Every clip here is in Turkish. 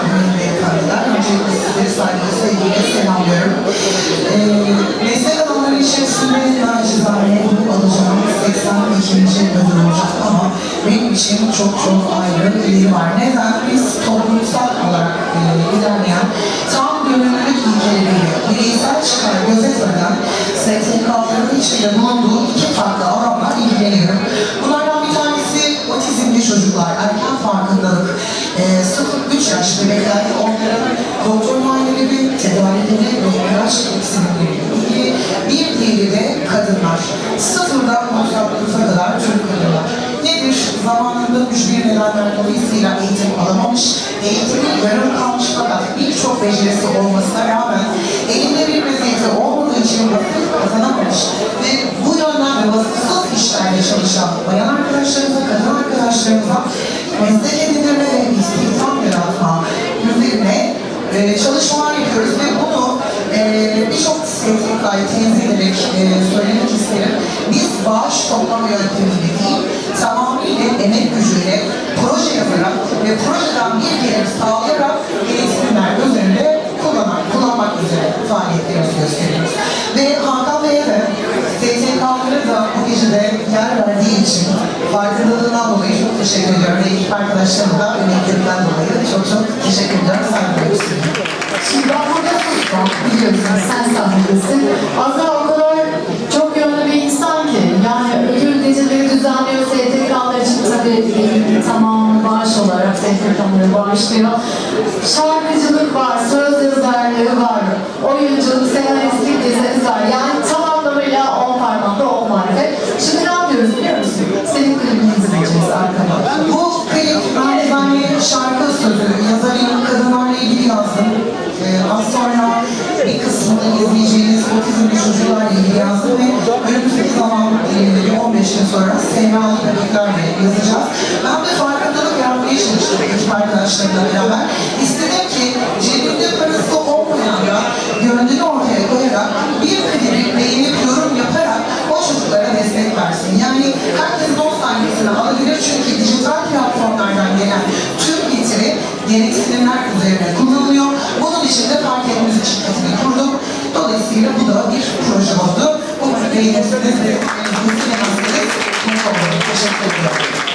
hanımefendiye kaldılar. Öncelikle sizleri saygıyla, sevgiyle selamlıyorum. Ee, e, meslek alanları içerisinde nacizane bunu alacağım 82. ödül olacak ama benim için çok çok ayrı bir var. Ne dolayısıyla eğitim alamamış, eğitimi yarım kalmış fakat birçok becerisi olmasına rağmen elinde bir meziyeti olmadığı için vakıf kazanamamış ve bu yönden de vasıfsız işlerde çalışan bayan arkadaşlarımıza, kadın arkadaşlarımıza meslek edindirme ve istihdam yaratma üzerine e, çalışmalar yapıyoruz ve bunu e, birçok STK'yı tenzih ederek e, söylemek isterim. Biz bağış toplama yöntemiyle değil, tamamıyla emek gücüyle proje yaparak ve projeden bir gelir sağlayarak gereksinimler üzerinde kullanan, kullanmak üzere faaliyetlerimizi gösteriyoruz. Ve Hakan Bey'e de STK'ları da bu gecede yer verdiği için farkındalığından dolayı çok teşekkür ediyorum. Ve ekip arkadaşlarıma da emeklerinden dolayı çok çok teşekkür ediyorum. Saygılar. Şimdi ben burada susmam biliyorsun sen sahnedesin. Azra STK'ları bağışlıyor. Şarkıcılık var, söz yazarlığı var, oyunculuk, senaristlik diziniz var. Yani tam anlamıyla on parmakta on marifet. Şimdi ne yapıyoruz biliyor musun? Senin klibini izleyeceğiz arkada. Bu klip Merzane şarkı sözü yazarıyım kadınlarla ilgili yazdım. Ee, az sonra bir kısmını izleyeceğiniz otizmli çocuklarla ilgili yazdım ve önümüzdeki zaman dilimleri 15 gün sonra Semralı bebeklerle yazacağız. Ben de arkadaşlarımla beraber. İstedim ki cebinde parası olmayan da gönlünü ortaya koyarak bir klibi beğenip yorum yaparak o çocuklara destek versin. Yani herkes 10 saniyesini alabilir çünkü dijital platformlardan gelen tüm getiri gereksinimler üzerine kullanılıyor. Bunun için de fark etmemiz şirketini kurduk. Dolayısıyla bu da bir proje oldu. Umarım beğenirsiniz ve izlemezsiniz. Mutlu olurum. Teşekkür ediyorum.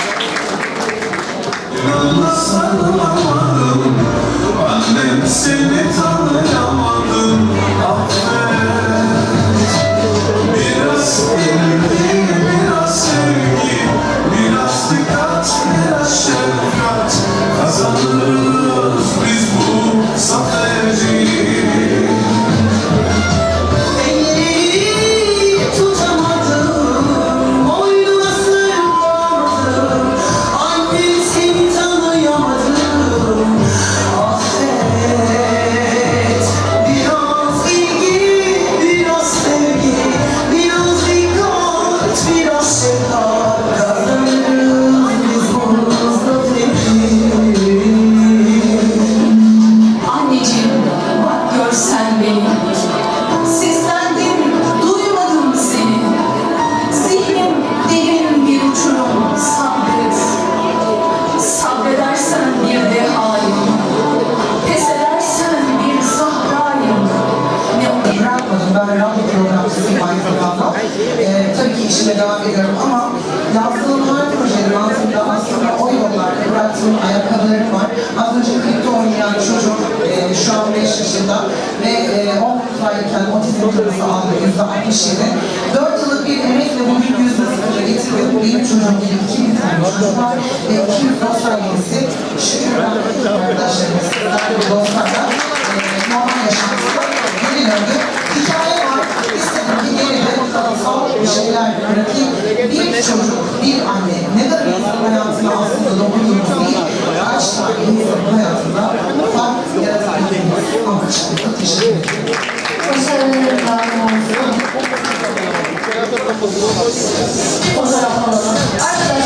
Yaşında ve e, 10 aylıkken otizm tanısı aldı yüzde 67. 4 yıllık bir emekle bugün yüzde sıfıra getirdim. Benim çocuğum gibi 2000 tane çocuk var ve 297'si şükür ben arkadaşlarımız, sizler gibi dostlarla e, normal yaşantısında geri döndü. Hikaye var. İstedim ki geride sanatsal bir şeyler bırakayım. Bir çocuk, bir anne Fotoğraf alalım. Arkadaşlar.